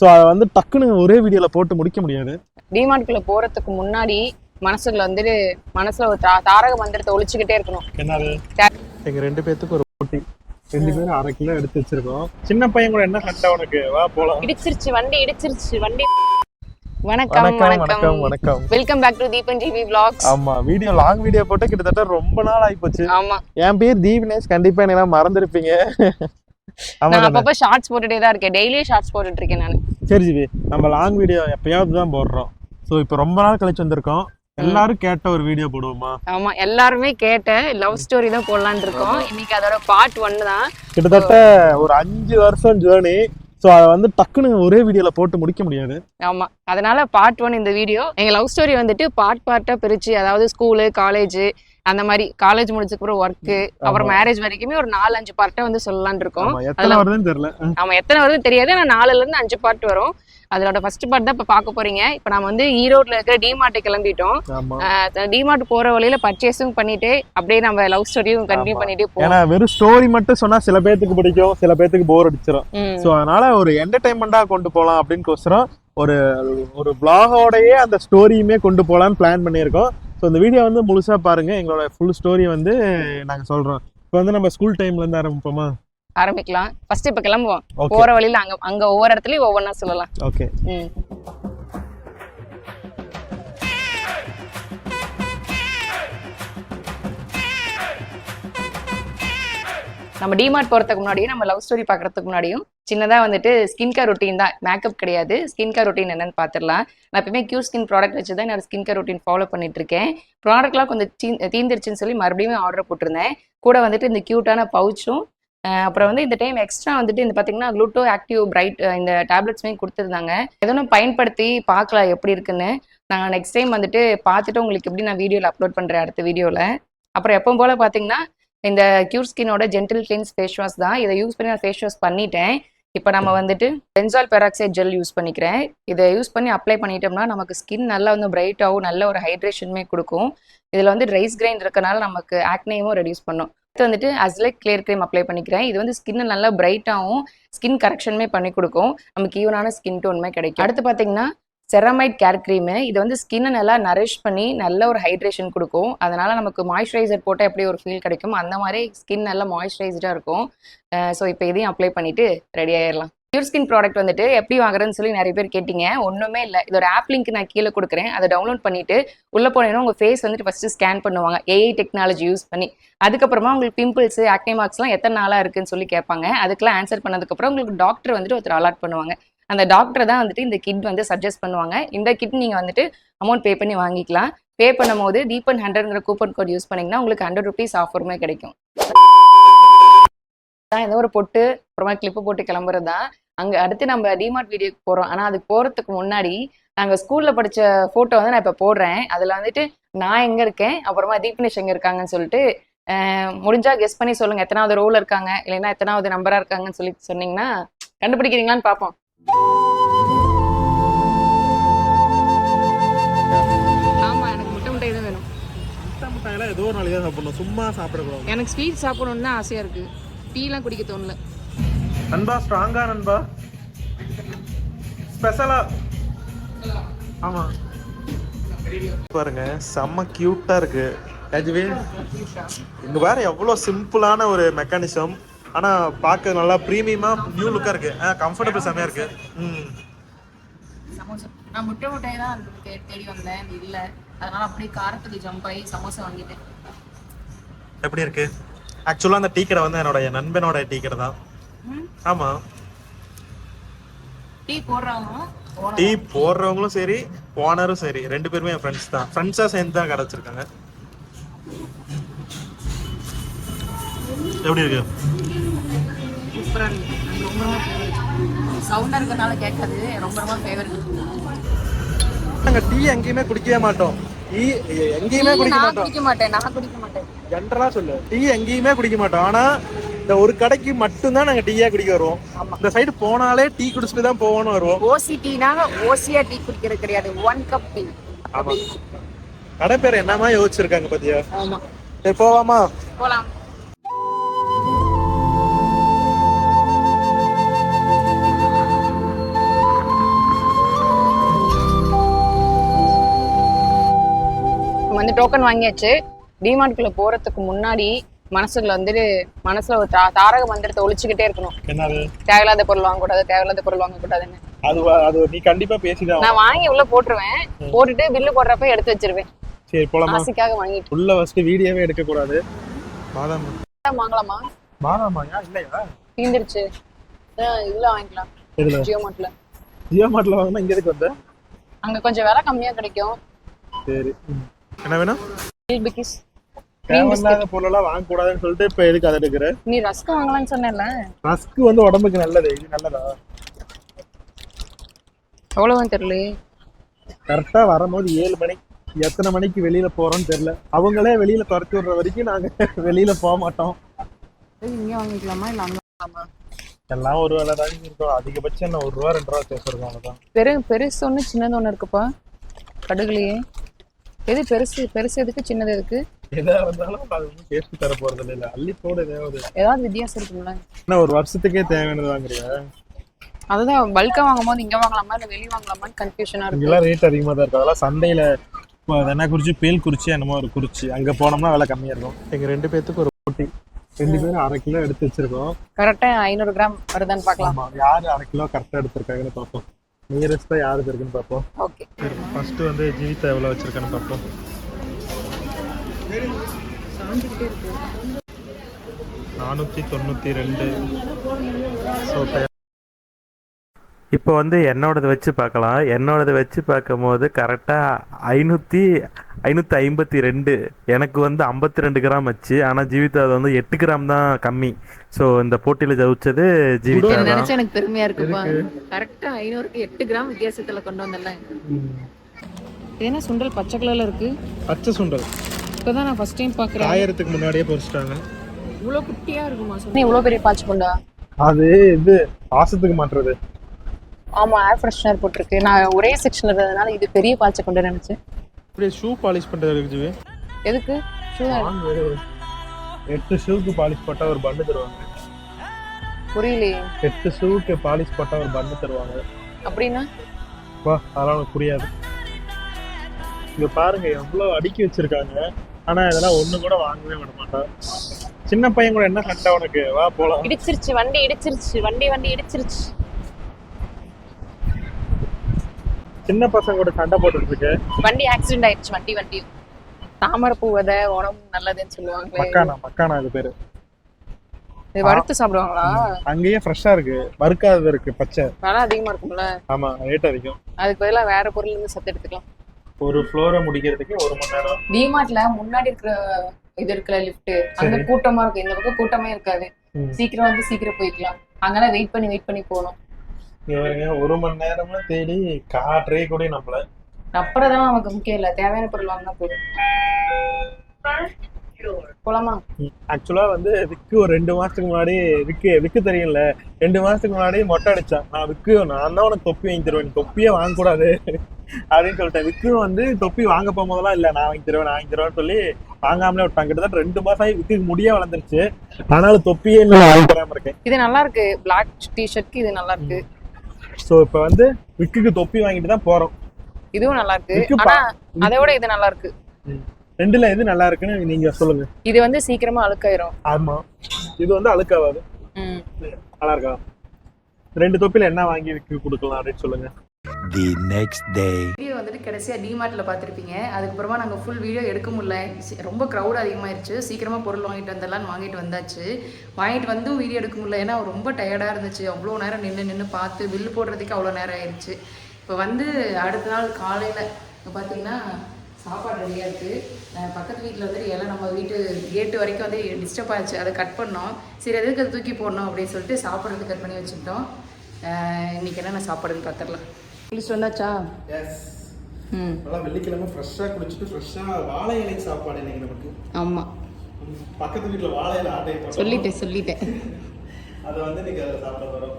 So அதை வந்து டக்குன்னு ஒரே வீடியோவில் போட்டு முடிக்க முடியாது. டிமார்ட்குள்ள போறதுக்கு முன்னாடி மனசுக்குள்ள வந்துட்டு மனசுல ஒரு தாரக மந்திரத்தை ஒழிச்சுக்கிட்டே இருக்கணும். என்னது? எங்க ரெண்டு பேத்துக்கு ஒரு போட்டி. ரெண்டு பேரும் அரை கிலோ எடுத்து வச்சிருக்கோம். சின்ன பையன் கூட என்ன சண்டை உனக்கு? வா போலாம். இடிச்சிருச்சு வண்டி இடிச்சிருச்சு வண்டி வணக்கம் வணக்கம் வணக்கம். Welcome back to Deepan TV vlogs. ஆமா வீடியோ லாங் வீடியோ போட்டு கிட்டத்தட்ட ரொம்ப நாள் ஆயிப்போச்சு. ஆமா. என் பேர் தீவினேஷ் கண்டிப்பா என்ன மறந்துருப்பீங்க. நான்? அப்பப்ப ஷார்ட்ஸ் போட்டுட்டே தான் இருக்கேன். டெய்லியும் ஷார்ட்ஸ் போட்டுட்டு இருக்கேன் நான். சரி ஜிவி நம்ம லாங் வீடியோ எப்பயாவது தான் போடுறோம். ஸோ இப்போ ரொம்ப நாள் கழிச்சு வந்திருக்கோம். எல்லாரும் கேட்ட ஒரு வீடியோ போடுவோமா? ஆமா எல்லாருமே கேட்ட லவ் ஸ்டோரி தான் போடலான்னு இருக்கோம். இன்னைக்கு அதோட பார்ட் ஒன்னு தான். கிட்டத்தட்ட ஒரு அஞ்சு வருஷம் ஜேர்னி ஸோ அதை வந்து டக்குன்னு ஒரே வீடியோல போட்டு முடிக்க முடியாது. ஆமா அதனால பார்ட் ஒன் இந்த வீடியோ எங்க லவ் ஸ்டோரி வந்துட்டு பார்ட் பார்ட்டா பிரிச்சு அதாவது ஸ்கூலு காலேஜ் அந்த மாதிரி காலேஜ் முடிச்சதுக்கு அப்புறம் ஒர்க்கு அப்புறம் மேரேஜ் வரைக்குமே ஒரு நாலு அஞ்சு பார்ட்டா வந்து சொல்லலாம்னு இருக்கோம். எத்தனை வருதுன்னு தெரியல. ஆமா எத்தனை வருதுன்னு தெரியாது. ஆனா நாலுல இருந்து அஞ்சு பார்ட் வரும். அதோட ஃபர்ஸ்ட் பார்ட் தான் இப்ப பார்க்க போறீங்க. இப்ப நம்ம வந்து ஈரோட்ல இருக்கிற டிமார்ட் கிளம்பிட்டோம். டிமார்ட் போற வழியில பர்ச்சேஸும் பண்ணிட்டு அப்படியே நம்ம லவ் ஸ்டோரியும் கண்டினியூ. பண்ணிட்டே போவோம். ஏன்னா வெறும் ஸ்டோரி மட்டும் சொன்னா சில பேர்த்துக்கு பிடிக்கும் சில பேர்த்துக்கு போர் அடிச்சிடும். ஸோ அதனால ஒரு என்டர்டைன்மெண்டா கொண்டு போகலாம் அப்படின்னு கோசரம் ஒரு ஒரு vlog-ஓடயே அந்த ஸ்டோரியுமே கொண்டு போகலான்னு பிளான் பண்ணியிருக்கோம். ஸோ இந்த வீடியோ வந்து முழுசா பாருங்க. எங்களோட ஃபுல் ஸ்டோரி வந்து நாங்க சொல்றோம். இப்போ வந்து நம்ம ஸ்கூல் டைம்ல இருந்து ஆரம்பிப்போமா? ஆரம்பிக்கலாம். ஃபர்ஸ்ட் இப்ப கிளம்புவோம். ஓகே போற வழியில அங்க அங்க ஒவ்வொரு இடத்துலயும் ஒவ்வொன்றா சொல்லலாம். ஓகே நம்ம டிமார்ட் போகிறதுக்கு முன்னாடியும் நம்ம லவ் ஸ்டோரி பார்க்குறதுக்கு முன்னாடியும் சின்னதாக வந்துட்டு ஸ்கின் கேர் ரொட்டீன் தான். மேக்கப் கிடையாது. ஸ்கின் கேர் ரொட்டீன் என்னன்னு பார்த்துடலாம் நான் எப்பவுமே க்யூ ஸ்கின் ப்ராடக்ட் வச்சு தான் நான் ஸ்கின் கேர் ரொட்டீன் ஃபாலோ பண்ணிட்டு இருக்கேன் ப்ராடக்ட்லாம் கொஞ்சம் தீ- தீந்துருச்சுன்னு சொல்லி மறுபடியும் ஆர்டர் போட்டிருந்தேன். கூட வந்துட்டு இந்த க்யூட்டான பவுச்சும் அப்புறம் வந்து இந்த டைம் எக்ஸ்ட்ரா வந்துட்டு இந்த பார்த்தீங்கன்னா க்ளூட்டோ ஆக்டிவ் பிரைட் இந்த டேப்லெட்ஸுமே கொடுத்துருந்தாங்க. எதனும் பயன்படுத்தி பார்க்கலாம் எப்படி இருக்குன்னு. நான் நெக்ஸ்ட் டைம் வந்துட்டு பார்த்துட்டு உங்களுக்கு எப்படி நான் வீடியோவில் அப்லோட் பண்ணுறேன் அடுத்த வீடியோவில் அப்புறம் எப்போ போல் பார்த்தீங்கன்னா இந்த கியூர் ஸ்கினோட ஜென்டில் கிளீன்ஸ் ஃபேஸ் வாஷ் தான். இதை யூஸ் பண்ணி நான் ஃபேஸ் வாஷ் பண்ணிட்டேன். இப்போ நம்ம வந்துட்டு பென்சால் பெராக்சைட் ஜெல் யூஸ் பண்ணிக்கிறேன். இதை யூஸ் பண்ணி அப்ளை பண்ணிட்டோம்னா நமக்கு ஸ்கின் நல்லா வந்து பிரைட்டாகவும் நல்ல ஒரு ஹைட்ரேஷனுமே கொடுக்கும். இதில் வந்து ரைஸ் கிரைன் இருக்கனால நமக்கு ஆக்னேயும் ரெடியூஸ் பண்ணும். அடுத்து வந்துட்டு அஸ்லைக் கிளியர் க்ரீம் அப்ளை பண்ணிக்கிறேன். இது வந்து ஸ்கின்னை நல்லா பிரைட்டாகவும் ஸ்கின் கரெக்ஷனுமே பண்ணி கொடுக்கும். நமக்கு ஈவனான ஸ்கின் டோனுமே கிடைக்கும். அடுத்து பார்த்தீங்கன்னா செரமைட் கேர் க்ரீமு இது வந்து ஸ்கின்னை நல்லா நரிஷ் பண்ணி நல்ல ஒரு ஹைட்ரேஷன் கொடுக்கும். அதனால நமக்கு மாய்ஸ்சரைசர் போட்டால் எப்படி ஒரு ஃபீல் கிடைக்கும் அந்த மாதிரி ஸ்கின் நல்லா மாய்ஸ்சரைஸ்டாக இருக்கும். ஸோ இப்போ இதையும் அப்ளை பண்ணிட்டு ரெடி ஆயிடலாம் பியூர் ஸ்கின் ப்ராடக்ட் வந்துட்டு எப்படி வாங்குறதுன்னு சொல்லி நிறைய பேர் கேட்டிங்க. ஒன்றுமே இல்லை. இதோட ஆப் லிங்க் நான் கீழே கொடுக்குறேன். அதை டவுன்லோட் பண்ணிவிட்டு உள்ளே போனீங்கன்னா உங்கள் ஃபேஸ் வந்துட்டு ஃபஸ்ட்டு ஸ்கேன் பண்ணுவாங்க. ஏஐ டெக்னாலஜி யூஸ் பண்ணி. அதுக்கப்புறமா உங்களுக்கு பிம்பிள்ஸ் ஆக்னே மார்க்ஸ்லாம் எத்தனை நாளாக இருக்குன்னு சொல்லி கேட்பாங்க. அதுக்கெல்லாம் ஆன்சர் பண்ணதுக்கப்புறம் உங்களுக்கு டாக்டர் வந்துட்டு ஒருத்தர் அலாட் பண்ணுவாங்க. அந்த டாக்டர் தான் வந்துட்டு இந்த கிட் வந்து சஜஸ்ட் பண்ணுவாங்க. இந்த கிட் நீங்கள் வந்துட்டு அமௌண்ட் பே பண்ணி வாங்கிக்கலாம். பே பண்ணும்போது தீபன் ஹண்ட்ரட்ங்கிற கூப்பன் கோட் யூஸ் பண்ணிங்கன்னா உங்களுக்கு ஹண்ட்ரட் ருபீஸ் ஆஃபருமே கிடைக்கும். தான் ஏதோ ஒரு பொட்டு அப்புறமா கிளிப்பு போட்டு கிளம்புறது தான். அங்கே அடுத்து நம்ம டிமார்ட் வீடியோக்கு போகிறோம் ஆனால் அதுக்கு போகிறதுக்கு முன்னாடி நாங்கள் ஸ்கூலில் படித்த ஃபோட்டோ வந்து நான் இப்போ போடுறேன். அதில் வந்துட்டு நான் எங்கே இருக்கேன் அப்புறமா தீபனேஷ் எங்கே இருக்காங்கன்னு சொல்லிட்டு முடிஞ்சா கெஸ் பண்ணி சொல்லுங்கள் எத்தனாவது ரோல இருக்காங்க இல்லைன்னா எத்தனாவது நம்பராக இருக்காங்கன்னு சொல்லி சொன்னீங்கன்னா கண்டுபிடிக்கிறீங்களான்னு பார்ப்போம். ஆமா எனக்கு முட்டை முட்டை தான் வேணும். முட்டை முட்டையெல்லாம் ஏதோ ஒரு நாளைக்கு தான் சாப்பிடணும். சும்மா சாப்பிடக்கூடாது. எனக்கு ஸ்வீட் சாப்பிடணும்னு தான் ஆசையா இருக்கு. டீலாம் குடிக்க தோணல. நண்பா ஸ்ட்ராங்கா நண்பா? ஸ்பெஷலா ஆமா. பாருங்க செம்ம கியூட்டா இருக்கு. இங்க வேற எவ்வளவு சிம்பிளான ஒரு மெக்கானிசம் ஆனா பார்க்க நல்லா ப்ரீமியமா நியூ லுக்கா இருக்கு. கம்ஃபர்டபுள் செமையா இருக்கு. ம். சமோசா. நான் முட்டை முட்டையை தான் தே- தேடி வந்தேன். இது இல்ல. அதனால அப்படியே காரத்துக்கு ஜம்ப் ஆகி சமோசா வாங்கிட்டேன். எப்படி இருக்கு? ஆக்சுவலா அந்த டீ கடை வந்து என்னோட என் நண்பனோட டீ கடை தான். ஆமா. டீ போடுறவங்க டீ போடுறவங்களும் சரி ஓனரும் சரி. ரெண்டு பேருமே என் ஃப்ரெண்ட்ஸ் தான். ஃப்ரெண்ட்ஸாக சேர்ந்து தான் கடை வச்சிருக்காங்க. எப்படி இருக்கு? சூப்பரா இருக்கு. எனக்கு ரொம்ப ரொம்ப ஃபேவரட் சவுண்டா இருக்கறனால கேட்காது ரொம்ப ரொம்ப ஃபேவரட் நாங்கள் டீ எங்கேயுமே குடிக்கவே மாட்டோம். டீ எங்கேயுமே குடிக்க மாட்டோம். குடிக்க மாட்டேன். நான் குடிக்க மாட்டேன். ஜென்ரலா சொல்லு. டீ எங்கேயுமே குடிக்க மாட்டோம். ஆனா இந்த ஒரு கடைக்கு மட்டும்தான் நாங்க டீயா குடிக்க வருவோம். இந்த சைடு போனாலே டீ குடிச்சிட்டு தான் போகணும் வருவோம். ஓசி டீனாங்க ஓசியா டீ குடிக்கிறது கிடையாது. One cup tea. ஆமா. கடை பேர் என்னமா யோசிச்சிருக்காங்க பாத்தியா? ஆமா. சரி போவாமா? போலாம். டோக்கன் வாங்கியாச்சு. டிமார்ட்குள்ள போறதுக்கு முன்னாடி மனசுல வந்துட்டு மனசுல ஒரு தா- தாரக மந்திரத்தை ஒழிச்சுக்கிட்டே இருக்கணும். என்னது? தேவையில்லாத பொருள் வாங்கக்கூடாது தேவையில்லாத பொருள் வாங்கக்கூடாதுன்னு. அது வ- அது நீ கண்டிப்பா பேசிதான் நான் வாங்கி உள்ள போட்டுருவேன். போட்டுட்டு பில்லு போடுறப்ப எடுத்து வச்சிருவேன். சரி போலாமா? ஆசைக்காக வாங்கிட்டு. உள்ள ஃபர்ஸ்ட் வீடியோவே எடுக்க கூடாது பாதாம் வாங்கலாமா? பாதாமாயா இல்லையா? தீந்துருச்சு. இதுல வாங்கிக்கலாம். ஜியோ மார்ட்ல ஜியோ மார்ட்ல வாங்கினா இங்க எதுக்கு வந்த? அங்க கொஞ்சம் விலை கம்மியா கிடைக்கும். சரி என்ன வேணும்? பிகிஸ் தேவையில்லாத பொருளெல்லாம் வாங்க கூடாதுன்னு சொல்லிட்டு இப்ப எதுக்கு அதை எடுக்கிற? நீ ரஸ்க் வாங்கலாம்னு சொன்னேன்ல. ரஸ்க் வந்து உடம்புக்கு நல்லது இது நல்லதா? எவ்வளவுன்னு தெரியலையே. கரெக்டா வரும்போது ஏழு மணி எத்தனை மணிக்கு வெளியில போறோம்னு தெரியல. அவங்களே வெளியில துரத்தி விடுற வரைக்கும் நாங்க வெளியில போக மாட்டோம். இங்க வாங்கிக்கலாமா? இல்ல அங்க எல்லாம் ஒரு வேலை தான் இருக்கும். அதிகபட்சம் என்ன ஒரு ரூபா ரெண்டு ரூபா பேசுறோம் அவ்வளவுதான். பெரு பெருசு ஒண்ணு சின்னது ஒண்ணு இருக்குப்பா. கடுகுலயே. எது பெருசு பெருசு எதுக்கு சின்னது எதுக்கு? எதா இருந்தாலும் அது வந்து டேஸ்ட் தர போறது இல்ல அள்ளி போட ஏதாவது. ஏதாவது வித்தியாசம் இருக்கும்ல. என்ன ஒரு வருஷத்துக்கே தேவையானது வாங்குறியா? அதுதான் பல்கா வாங்கும் போது இங்க வாங்கலாமா இல்ல வெளிய வாங்கலாமான்னு கன்ஃபியூஷனா இருக்கு. ரேட் அதிகமா தான் இருக்கு. அதெல்லாம் சந்தையில இப்போ அது என்ன குறிச்சி பேல் குறிச்சி என்னமோ ஒரு குறிச்சி. அங்க போனோம்னா விலை கம்மியா இருக்கும். எங்க ரெண்டு பேத்துக்கு ஒரு போட்டி. ரெண்டு பேரும் அரை கிலோ எடுத்து வச்சிருக்கோம். கரெக்டா ஐநூறு கிராம் வருதான்னு பார்க்கலாம். ஆமா யாரு அரை கிலோ கரெக்டா எடுத்திருக்காங்கன்னு பார்ப்போம். நியரஸ்டா யாருக்கு இருக்குன்னு பார்ப்போம். ஓகே ஃபர்ஸ்ட் வந்து ஜீவிதா எவ்வளவு வச்சிருக்கான்னு பார்ப்போம். நானூற்றி தொண்ணூற்றி ரெண்டு. இப்போ வந்து என்னோடது வச்சு பார்க்கலாம். என்னோடது வச்சு பார்க்கும்போது கரெக்டாக ஐநூற்றி ஐநூற்றி ஐம்பத்தி ரெண்டு. எனக்கு வந்து ஐம்பத்தி ரெண்டு கிராம் வச்சு ஆனால் ஜீவிதா அது வந்து எட்டு கிராம் தான் கம்மி. ஸோ இந்த போட்டியில் ஜெயிச்சது ஜீவிதா தான். நினைச்சா எனக்கு பெருமையா இருக்குப்பா. கரெக்டா ஐநூறுக்கு எட்டு கிராம் வித்தியாசத்துல கொண்டு வந்தல இது என்ன சுண்டல்? பச்சை கலர்ல இருக்கு. பச்சை சுண்டல். இப்பதான் நான் ஃபர்ஸ்ட் டைம் பாக்குறேன். காயறதுக்கு முன்னாடியே பொறிச்சிட்டாங்க. இவ்வளவு குட்டியா இருக்குமா சுண்டல்? இவ்வளவு பெரிய பாய்ச்சி கொண்டா? அது இது வாசத்துக்கு மாட்டுறது. ஆமா ஏர் ஃப்ரெஷ்னர் போட்டிருக்கு. நான் ஒரே செக்ஷன்ல இருந்ததுனால இது பெரிய பாய்ச்ச கொண்டு நினைச்சேன். இப்படியே ஷூ பாலிஷ் பண்ணுறது இருக்குது எதுக்கு? தான் எட்டு ஷூக்கு பாலிஷ் போட்டால் ஒரு பண்ணு தருவாங்க. புரியலையே. எட்டு ஷூக்கு பாலிஷ் போட்டால் ஒரு பண்ணு தருவாங்க. அப்படின்னா? வா அதெல்லாம் உனக்கு புரியாது. இங்க பாருங்க எவ்வளோ அடுக்கி வச்சிருக்காங்க. ஆனா இதெல்லாம் ஒண்ணு கூட வாங்கவே விட மாட்டான் சின்ன பையன் கூட என்ன சண்டை உனக்கு? வா போலாம். இடிச்சிருச்சு வண்டி இடிச்சிருச்சு வண்டி வண்டி இடிச்சிருச்சு. சின்ன பசங்க கூட சண்டை போட்டுட்டு இருக்கு? வண்டி ஆக்சிடென்ட் ஆயிடுச்சு வண்டி வண்டி. தாமரைப்பூ விதை உடம்பு நல்லதுன்னு சொல்லுவாங்களே. மக்கானா மக்கானா இது பேரு. இது வறுத்து சாப்பிடுவாங்களா? அங்கேயே ஃப்ரெஷ்ஷா இருக்கு. வறுக்காதது இருக்கு பச்சை. விலை அதிகமா இருக்கும்ல. ஆமா ரேட் அதிகம். அதுக்கு பதிலா வேற பொருள் இருந்து சத்து எடுத்துக்கலாம். ஒரு ஃப்ளோரை முடிக்கிறதுக்கு ஒரு மணி நேரம். டிமார்ட்ல முன்னாடி இருக்கிற இது இருக்கிற லிஃப்ட் அங்க கூட்டமா இருக்கு இந்த பக்கம் கூட்டமே இருக்காது. சீக்கிரம் வந்து சீக்கிரம் போய்க்கலாம். அங்கெல்லாம் வெயிட் பண்ணி வெயிட் பண்ணி போகணும். இங்க பாருங்க ஒரு மணி நேரமா தேடி காற்றே கூட நம்மள அப்புறம் தான் நமக்கு முக்கியம் இல்ல. தேவையான பொருள் வாங்கினா போதும். போலாமா? ஆக்சுவலா வந்து விக்கு ஒரு ரெண்டு மாசத்துக்கு முன்னாடி விக்கு விக்கு தெரியும்ல. ரெண்டு மாசத்துக்கு முன்னாடி மொட்டை அடிச்சான் நான் விக்கு நான் தான் உனக்கு தொப்பி வாங்கி தருவேன். தொப்பியே வாங்கக்கூடாது. அப்படின்னு சொல்லிட்டேன். விக்கு வந்து தொப்பி வாங்க போகும்போதெல்லாம் இல்ல நான் வாங்கி தருவேன் நான் வாங்கி தருவேன்னு சொல்லி வாங்காமலே விட்டாங்க. கிட்டத்தட்ட ரெண்டு மாசம் ஆகி விக்கு முடிய வளர்ந்துருச்சு. ஆனாலும் தொப்பியே இன்னும் வாங்கி தராம இருக்கேன். இது நல்லா இருக்கு. பிளாக் டிஷர்ட்க்கு இது நல்லா இருக்கு. ஸோ இப்போ வந்து விக்குக்கு தொப்பி வாங்கிட்டு தான் போறோம். இதுவும் நல்லா இருக்கு. ஆனா அதை விட இது நல்லா இருக்கு. ரெண்டுல எது நல்லா இருக்குன்னு நீங்க சொல்லுங்க. இது வந்து சீக்கிரமா அழுக்காயிரும். ஆமா. இது வந்து அழுக்காவாது. நல்லா இருக்கா? ரெண்டு தொப்பில என்ன வாங்கி விக்கு கொடுக்கலாம் அப்படின்னு சொல்லுங்க. The next day. கடைசியாக டிமார்ட்டில் பார்த்துருப்பீங்க. அதுக்கப்புறமா நாங்கள் ஃபுல் வீடியோ எடுக்க முடியல. ரொம்ப க்ரௌட் அதிகமாயிருச்சு. சீக்கிரமாக பொருள் வாங்கிட்டு வந்துடலான்னு வாங்கிட்டு வந்தாச்சு. வாங்கிட்டு வந்தும் வீடியோ எடுக்க முடியல. ஏன்னா ரொம்ப டயர்டாக இருந்துச்சு. அவ்வளோ நேரம் நின்று நின்று பார்த்து பில்லு போடுறதுக்கு அவ்வளோ நேரம் ஆயிடுச்சு இப்போ வந்து அடுத்த நாள் காலையில் பார்த்தீங்கன்னா சாப்பாடு ரெடியாக இருக்குது பக்கத்து வீட்டில் வந்துட்டு எல்லாம் நம்ம வீட்டு கேட்டு வரைக்கும் வந்து டிஸ்டர்ப் ஆச்சு அதை கட் பண்ணோம். சரி எதுக்கு அதை தூக்கி போடணும்? அப்படின்னு சொல்லிட்டு சாப்பிட்றது கட் பண்ணி வச்சுக்கிட்டோம். அஹ் இன்னைக்கு என்னென்ன சாப்பாடுன்னு பார்த்துடலாம் லிஸ்ட் வந்தாச்சா நல்லா வெள்ளிக்கிழமை ஃப்ரெஷ்ஷாக குடிச்சிட்டு ஃப்ரெஷ்ஷாக வாழை இலை சாப்பாடு இன்னைக்கு நமக்கு. ஆமாம் பக்கத்து வீட்டில் வாழை இலை ஆட்டை. சொல்லிட்டேன் சொல்லிட்டேன். அதை வந்து இன்னைக்கு அதில் சாப்பிட போகிறோம்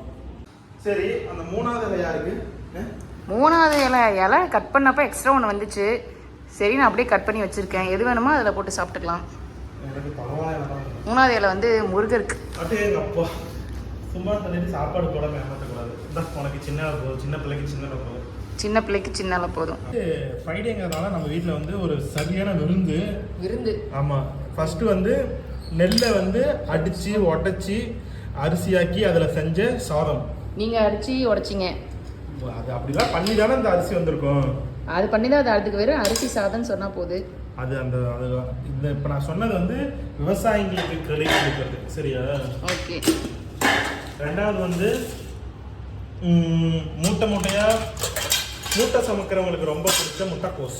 சரி அந்த மூணாவது இலை யாருக்கு? மூணாவது இலை இலை கட் பண்ணப்போ எக்ஸ்ட்ரா ஒன்று வந்துச்சு. சரி நான் அப்படியே கட் பண்ணி வச்சுருக்கேன். எது வேணுமோ அதில் போட்டு சாப்பிட்டுக்கலாம். மூணாவது இலை வந்து முருகருக்கு. சும்மா சாப்பாடு போடாம ஏமாற்றக்கூடாது இந்த உனக்கு சின்ன சின்ன பிள்ளைக்கு சின்ன போதும் சின்ன பிள்ளைக்கு சின்னால போதும். ஃப்ரைடேங்கிறதுனால நம்ம வீட்டில் வந்து ஒரு சரியான விருந்து. விருந்து. ஆமாம் ஃபஸ்ட்டு வந்து நெல்லை வந்து அடித்து உடச்சி அரிசியாக்கி அதில் செஞ்ச சாதம். நீங்க அடிச்சு உடைச்சிங்க. அது அப்படிலாம் பண்ணி தானே இந்த அரிசி வந்திருக்கும். அது பண்ணி தான் அது அதுக்கு வெறும் அரிசி சாதம்னு சொன்னா போகுது அது அந்த அது இந்த இப்போ நான் சொன்னது வந்து விவசாயிங்களுக்கு கிரெடிட் கொடுக்கறது. சரியா? ஓகே. ரெண்டாவது வந்து ம், மூட்டை மூட்டையாக மூட்டை சமைக்கிறவங்களுக்கு ரொம்ப பிடிச்ச முட்டைக்கோஸ்.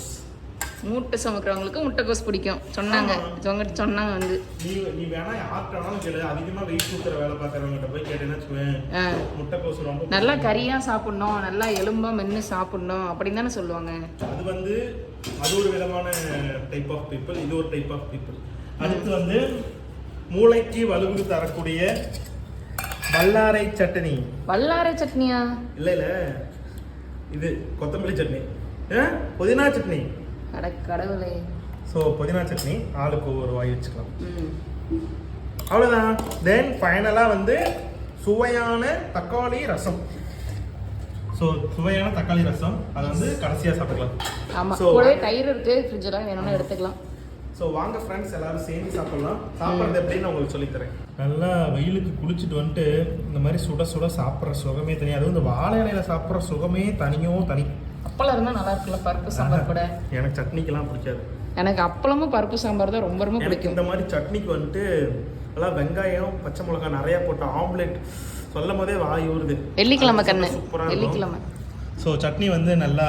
மூட்டை சுமக்கிறவங்களுக்கு முட்டைக்கோஸ் பிடிக்கும். சொன்னாங்க. சொங்க சொன்னாங்க வந்து. நீ நீ வேணா யார்கிட்ட வேணாலும் கேளு. அதிகமாக வெயிட் கொடுக்குற வேலை பார்க்குறவங்ககிட்ட போய் கேட்டேன்னு முட்டைக்கோஸ் ரொம்ப நல்லா கறியா சாப்பிடணும். நல்லா எலும்பா மென்று சாப்பிடணும். அப்படின்னு தானே சொல்லுவாங்க. அது வந்து அது ஒரு விதமான டைப் ஆஃப் பீப்புள் இது ஒரு டைப் ஆஃப் பீப்புள் அடுத்து வந்து மூளைக்கு வலுவு தரக்கூடிய வல்லாரை சட்னி. வல்லாரை சட்னியா? இல்லை இல்லை. இது கொத்தமல்லி சட்னி? புதினா சட்னி. கடவுளே. ஸோ புதினா சட்னி ஆளுக்கு ஒரு வாய் வச்சுக்கலாம். அவ்வளோதான் தென் ஃபைனலாக வந்து சுவையான தக்காளி ரசம். ஸோ சுவையான தக்காளி ரசம். அதை வந்து கடைசியாக சாப்பிடலாம் ஆமா. So- கூடவே தயிர் இருக்கு. ஃப்ரிட்ஜில் வேணும்னா எடுத்துக்கலாம். ஸோ வாங்க ஃப்ரெண்ட்ஸ் எல்லாரும் சேர்ந்து சாப்பிடலாம். சாப்பிட்றது எப்படின்னு உங்களுக்கு சொல்லித்தரேன். நல்லா வெயிலுக்கு குளிச்சுட்டு வந்துட்டு இந்த மாதிரி சுட சுட சாப்பிட்ற சுகமே தனி. அதுவும் இந்த வாழை இலையில சாப்பிட்ற சுகமே தனியும் தனி. அப்பளம் இருந்தா நல்லா இருக்குல்ல பருப்பு சாம்பார் கூட. எனக்கு சட்னிக்கெல்லாம் பிடிக்காது. எனக்கு அப்பளமும் பருப்பு சாம்பார் தான் ரொம்ப ரொம்ப பிடிக்கும். இந்த மாதிரி சட்னிக்கு வந்துட்டு நல்லா வெங்காயம் பச்சை மிளகாய் நிறைய போட்ட ஆம்லெட் சொல்லும் போதே வாய் ஊறுது. வெள்ளிக்கிழமை கண்ணு. சூப்பராக வெள்ளிக்கிழமை. ஸோ சட்னி வந்து நல்லா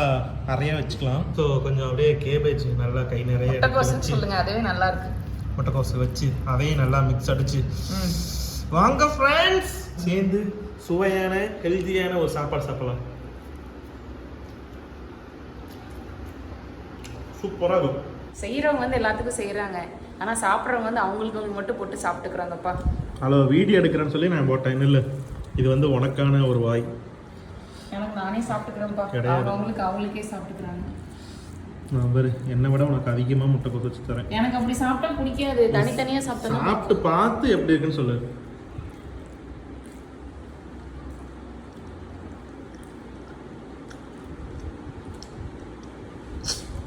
நிறைய வச்சுக்கலாம். ஸோ கொஞ்சம் அப்படியே கேபேஜ் நல்லா கை நிறைய முட்டைக்கோசுன்னு சொல்லுங்க அதுவே நல்லா இருக்கு. முட்டைக்கோசு வச்சு அதையும் நல்லா மிக்ஸ் அடிச்சு. வாங்க ஃப்ரெண்ட்ஸ் சேர்ந்து சுவையான ஹெல்த்தியான ஒரு சாப்பாடு சாப்பிடலாம். சூப்பராக இருக்கும். செய்யறவங்க வந்து எல்லாத்துக்கும் செய்யறாங்க ஆனா சாப்பிட்றவங்க வந்து அவங்களுக்கு மட்டும் போட்டு சாப்பிட்டுக்கிறாங்கப்பா. ஹலோ வீடியோ எடுக்கிறேன்னு சொல்லி நான் போட்டேன். இல்லை இது வந்து உனக்கான ஒரு வாய். நானே சாப்பிட்டுக்கிறேன்ப்பா. அவங்களுக்கு அவங்களுக்கே சாப்பிட்டுக்கிறாங்க. பாரு என்னை விட உனக்கு அதிகமாக முட்டைக்கோசு வச்சு தரேன். எனக்கு அப்படி சாப்பிட்டா பிடிக்காது. தனித்தனியா சாப்பிட்டா சாப்பிட்டு பார்த்து எப்படி இருக்குன்னு சொல்லு.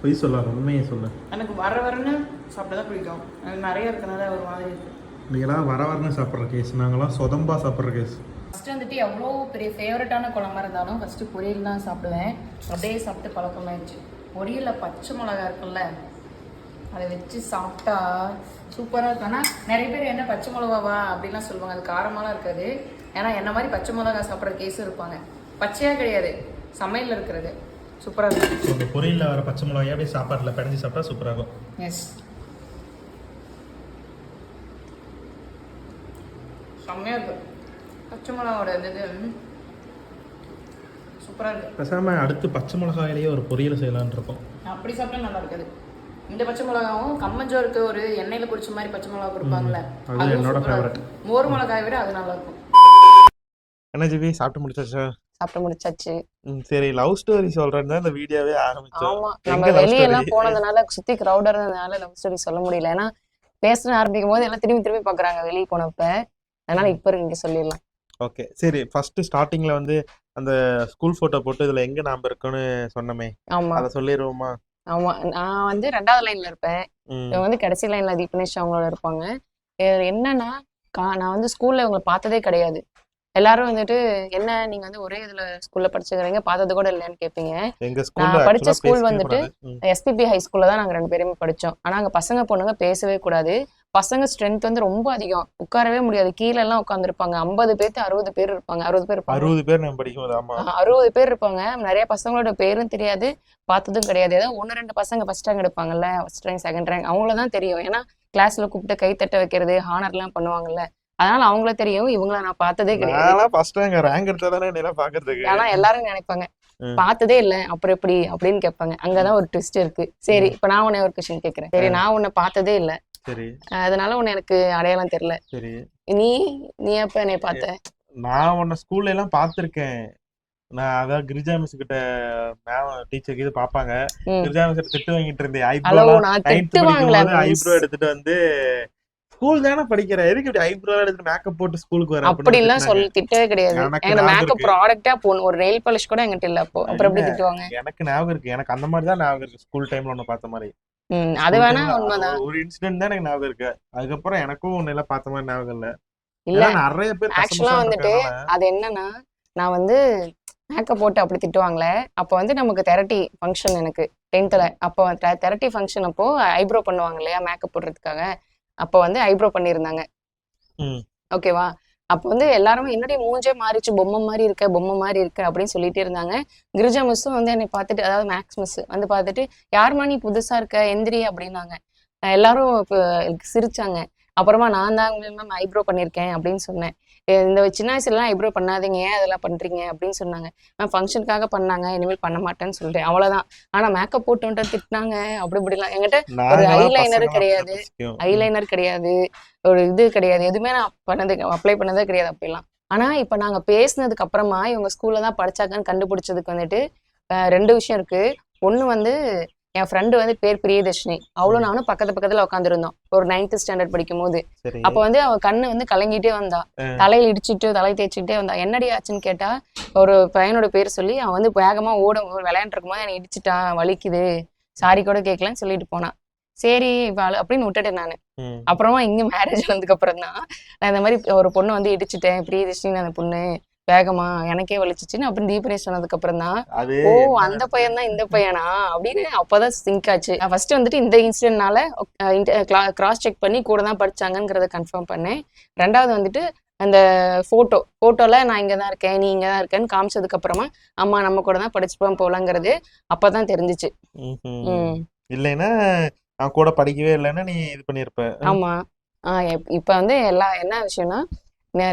பொய் சொல்லாத உண்மையை சொல்லு. எனக்கு வர வரன்னு சாப்பிட தான் பிடிக்கும். எனக்கு நிறைய இருக்கனால ஒரு மாதிரி இருக்கு. நீங்களாம் வர வரன்னு சாப்பிட்ற கேஸ் நாங்களாம் சொதம்பா சாப்பிட்ற கேஸ் ஃபர்ஸ்ட் வந்துட்டு எவ்வளோ பெரிய ஃபேவரட்டான குழம்பா இருந்தாலும் ஃபர்ஸ்ட் பொரியல் தான் சாப்பிடுவேன். அப்படியே சாப்பிட்டு பழக்கமாயிடுச்சு பொரியலில் பச்சை மிளகா இருக்குல்ல அதை வச்சு சாப்பிட்டா சூப்பராக இருக்கும். ஆனால் நிறைய பேர் என்ன பச்சை மிளகாவா அப்படிலாம் சொல்லுவாங்க. அது காரமாலாம் இருக்காது. ஏன்னா என்ன மாதிரி பச்சை மிளகா சாப்பிட்ற கேஸும் இருப்பாங்க. பச்சையாக கிடையாது. சமையலில் இருக்கிறது. சூப்பராக இருக்கும். பொரியலில் வர பச்சை மிளகாய் அப்படியே சாப்பாட்டில் பிணைஞ்சு சாப்பிட்டா சூப்பராக இருக்கும். எஸ் செம்மையாக இருக்கும். பச்சை மிளகாவோட இது சூப்பராக இருக்கு. பேசாமல் அடுத்து பச்சை மிளகாயிலேயே ஒரு பொரியல் செய்யலான்னு இருக்கோம். அப்படி சாப்பிட்டா நல்லா இருக்காது. இந்த பச்சை மிளகாவும் கம்மஞ்சோருக்கு ஒரு எண்ணெயில பொரிச்ச மாதிரி பச்சை மிளகா கொடுப்பாங்கல்ல அது என்னோட. இருக்கும். மோர் மிளகாயை விட அது நல்லா இருக்கும். என்ன ஜிவி சாப்பிட்டு முடிச்சாச்சா? சாப்பிட்டு முடிச்சாச்சு. சரி லவ் ஸ்டோரி சொல்றேன்னு இந்த வீடியோவே ஆரம்பிச்சோம். ஆமா எங்க நம்ம வெளியெல்லாம் story? போனதுனால சுத்தி கிரௌடா இருந்ததுனால லவ் ஸ்டோரி சொல்ல முடியல. ஏன்னா பேச ஆரம்பிக்கும் போது எல்லாம் திரும்பி திரும்பி பாக்குறாங்க வெளியே போனப்ப. அதனால இப்ப இங்க சொல்லிடலாம். ஓகே. சரி ஃபர்ஸ்ட் ஸ்டார்டிங்ல வந்து அந்த ஸ்கூல் போட்டோ போட்டு இதுல எங்க நாம இருக்கோன்னு சொன்னமே. ஆமா. அத சொல்லிடுவோமா ஆமா. நான் வந்து ரெண்டாவது லைன்ல இருப்பேன். இவங்க வந்து கடைசி லைன்ல தீபனேஷ் அவங்களோட இருப்பாங்க. என்னன்னா நான் வந்து ஸ்கூல்ல இவங்களை பார்த்ததே கிடையாது. எல்லாரும் வந்துட்டு என்ன நீங்க வந்து ஒரே இதுல ஸ்கூல்ல படிச்சுக்கிறீங்க? பார்த்தது கூட எங்க ஸ்கூல்ல நான் படிச்ச பேசவே வந்துட்டு எஸ்பிபி ஹை ஸ்கூல்ல தான் நாங்க ரெண்டு பேருமே படிச்சோம். ஆனா அங்க பசங்க பொண்ணுங்க பேசவே கூடாது. பசங்க ஸ்ட்ரென்த் வந்து ரொம்ப அதிகம். உட்காரவே முடியாது. கீழ எல்லாம் உட்காந்துருப்பாங்க ஐம்பது பேர்த்து அறுபது பேர் இருப்பாங்க. அறுபது பேர் அறுபது பேர் அறுபது பேர் இருப்பாங்க. நிறைய பசங்களோட பேரும் தெரியாது. பார்த்ததும் கிடையாது. ஏதோ ஒன்று ரெண்டு பசங்க ஃபர்ஸ்ட் ரேங்க் எடுப்பாங்கல்ல. ஃபர்ஸ்ட் ரேங்க் செகண்ட் ரேங்க் அவங்கள தான் தெரியும். ஏன்னா கிளாஸ்ல கூப்பிட்டு கை தட்ட வைக்கிறது ஹானர்லாம் பண்ணுவாங்கல்ல. அதனால அவங்கள தெரியும். இவங்கள நான் பார்த்ததே கிடையாது. ஆனா எல்லாரும் நினைப்பாங்க. பார்த்ததே இல்ல. அப்புறம் எப்படி? அப்படின்னு கேட்பாங்க. அங்கதான் ஒரு ட்விஸ்ட் இருக்கு. சரி இப்ப நான் உன்னை ஒரு கொஸ்டின் கேக்குறேன் சரி நான் உன்னை பார்த்ததே இல்ல. சரி. அதனால உன்னை எனக்கு அடையாளம் தெரியல. சரி. நீ நீ எப்ப என்னை பார்த்த? நான் உன்னை ஸ்கூல்ல எல்லாம் பார்த்திருக்கேன். நான் அதான் கிரிஜா மிஸ் கிட்ட மேம் டீச்சர் இது பாப்பாங்க. கிரிஜா மிஸ் திட்டு வாங்கிட்டு இருந்தேன். ஐப்ரோ ஐப்ரோ எடுத்துட்டு வந்து ஸ்கூல் தானே படிக்கிற எதுக்கு இப்படி ஐப்ரோ எடுத்து மேக்கப் போட்டு ஸ்கூலுக்கு வர அப்படின்லாம் சொல்லி. திட்டவே கிடையாது. எனக்கு மேக்கப் இருக்கு. ப்ராடக்டா போகணும் ஒரு நெயில் பாலிஷ் கூட எங்கிட்ட இல்ல அப்போ. அப்புறம் எப்படி. திட்டுவாங்க? எனக்கு ஞாபகம் இருக்கு. எனக்கு அந்த மாதிரி தான் ஞாபகம் இருக்கு. ஸ்கூல் டைம்ல ஒண்ணு பார்த்த மாதிரி. அது வேணா உண்மைதான். ஒரு இன்சிடென்ட் தான் எனக்கு ஞாபகம் இருக்கு. அதுக்கப்புறம் எனக்கும் ஒண்ணு எல்லாம் பார்த்த மாதிரி ஞாபகம் இல்ல. இல்ல. நிறைய பேர் ஆக்சுவலா வந்துட்டு அது என்னன்னா நான் வந்து மேக்கப் போட்டு அப்படி திட்டுவாங்களே அப்போ வந்து நமக்கு தெரட்டி ஃபங்க்ஷன் எனக்கு. டென்த்தில் அப்போ தெரட்டி ஃபங்க்ஷன் அப்போ ஐப்ரோ பண்ணுவாங்க இல்லையா மேக்கப் போடுறதுக்காக. அப்போ வந்து ஐப்ரோ பண்ணியிருந்தாங்க. ஓகேவா? அப்போ வந்து எல்லாருமே என்னுடைய மூஞ்சே மாறிச்சு பொம்மை மாதிரி இருக்க பொம்மை மாதிரி இருக்க அப்படின்னு சொல்லிட்டே இருந்தாங்க. கிரிஜா மிஸ்ஸும் வந்து என்னை பார்த்துட்டு அதாவது மேக்ஸ் மிஸ் வந்து பார்த்துட்டு யாரும்மா நீ புதுசா இருக்க? எந்திரி அப்படின்னாங்க. எல்லாரும் சிரிச்சாங்க. அப்புறமா நான் தான் மேம் ஐப்ரோ பண்ணியிருக்கேன் அப்படின்னு சொன்னேன். இந்த சின்ன வயசுலலாம் ஐப்ரோ பண்ணாதீங்க ஏன் அதெல்லாம் பண்றீங்க அப்படின்னு சொன்னாங்க. மேம் ஃபங்க்ஷனுக்காக பண்ணாங்க இனிமேல் பண்ண மாட்டேன்னு சொல்லிட்டேன். அவ்வளவுதான். ஆனா மேக்கப் போட்டு வந்துட்டு திட்டினாங்க. அப்படி இப்படிலாம். என்கிட்ட ஒரு eyeliner கிடையாது. ஐலைனர் கிடையாது. ஒரு இது கிடையாது. எதுவுமே நான் பண்ணது அப்ளை பண்ணதே கிடையாது அப்படிலாம். ஆனா இப்ப நாங்க பேசினதுக்கு அப்புறமா இவங்க ஸ்கூல்ல தான் படிச்சாங்கன்னு கண்டுபிடிச்சதுக்கு வந்துட்டு ரெண்டு விஷயம் இருக்கு. ஒண்ணு வந்து என் ஃப்ரெண்டு வந்து பேர் பிரியதர்ஷினி. அவளும் நானும் பக்கத்து பக்கத்துல உட்காந்துருந்தோம் ஒரு நைன்த் ஸ்டாண்டர்ட் படிக்கும் போது அப்ப வந்து அவ கண்ணு வந்து கலங்கிட்டே வந்தா. தலையில இடிச்சிட்டு தலை தேய்ச்சிக்கிட்டே வந்தா. என்னடி ஆச்சுன்னு கேட்டா ஒரு பையனோட பேர் சொல்லி அவன் வந்து வேகமா ஓட விளையாண்டு இருக்கும்போது என்னை இடிச்சிட்டான் வலிக்குது. சாரி கூட கேட்கலன்னு சொல்லிட்டு போனான் சரி அப்படின்னு விட்டுட்டேன் நான். அப்புறமா இங்க மேரேஜ் ஆனதுக்கு அப்புறம் தான் நான் இந்த மாதிரி ஒரு பொண்ணு வந்து இடிச்சிட்டேன். பிரியதர்ஷினி அந்த பொண்ணு. வேகமா எனக்கே வலிச்சிச்சுன்னு அப்புறம் தீபனே சொன்னதுக்கு அப்புறம் தான் ஓ அந்த பையன் தான் இந்த பையனா? அப்படின்னு அப்பதான் சிங்க் ஆச்சு. ஃபர்ஸ்ட் வந்துட்டு இந்த இன்சிடென்ட்னால கிராஸ் செக் பண்ணி கூட தான் படிச்சாங்கங்கிறத கன்ஃபார்ம் பண்ணேன். ரெண்டாவது வந்துட்டு அந்த போட்டோ போட்டோல நான் இங்க தான் இருக்கேன் நீ இங்க தான் இருக்கேன்னு காமிச்சதுக்கு அப்புறமா அம்மா நம்ம கூட தான் படிச்சுப்போம் போலங்கிறது அப்பதான் தெரிஞ்சுச்சு. இல்லைன்னா நான் கூட படிக்கவே இல்லைன்னா நீ இது பண்ணிருப்ப. ஆமா. ஆஹ் இப்- இப்ப வந்து எல்லா என்ன விஷயம்னா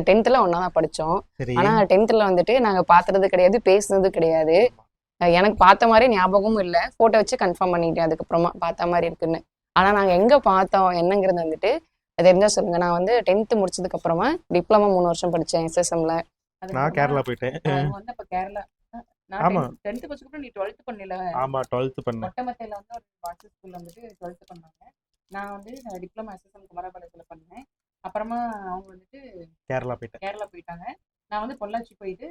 டென்த்ல ஒன்னா தான் படிச்சோம். சரி. ஆனா டென்த்ல வந்துட்டு நாங்க பாத்துறது கிடையாது பேசுனது கிடையாது. எனக்கு பார்த்த மாதிரி ஞாபகமும் இல்ல. போட்டோ வச்சு கன்ஃபார்ம் பண்ணிட்டேன் அதுக்கப்புறமா பார்த்த மாதிரி இருக்குன்னு. ஆனா நாங்க எங்க பார்த்தோம் என்னங்கிறது வந்துட்டு அது தெரிஞ்சா சொல்லுங்க. நான் வந்து டென்த் முடிச்சதுக்கு அப்புறமா டிப்ளமா மூணு வருஷம் படிச்சேன் எஸ்எஸ்எம்ல நான் கேரளா போயிட்டேன். வந்து அப்ப கேரளா. நான் ஆமா. டென்த் படிச்சதுக்கு நீ டுவெல்த் பண்ணல. ஆமா டுவெல்த் பண்ணேன். மொட்டமத்தையில வந்து ஒரு பாய்ஸ் ஸ்கூல்ல வந்துட்டு டுவெல்த் பண்ணாங்க. நான் வந்து டிப்ளமா எஸ்எஸ்எம் குமரபாளையத்துல பண்ணேன். அப்புறமா அவங்க வந்துட்டு கேரளா போயிட்டேன். கேரளா போயிட்டாங்க. நான் வந்து பொள்ளாச்சி போயிட்டு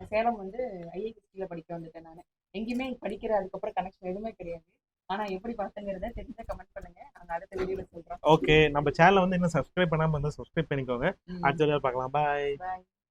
சேலம் வந்து ஐஐடிசியில் படிக்க வந்துட்டேன் நான். எங்கேயுமே படிக்கிற அதுக்கப்புறம் கனெக்ஷன் எதுவுமே கிடையாது. ஆனா எப்படி பார்த்தங்கிறத தெரிஞ்ச கமெண்ட் பண்ணுங்க. நாங்க அடுத்த வீடியோல சொல்றோம். ஓகே நம்ம சேனலை வந்து இன்னும் சப்ஸ்கிரைப் பண்ணாம இருந்தா சப்ஸ்கிரைப் பண்ணிக்கோங்க. அடுத்த வீடியோ பார்க்கலாம். பாய்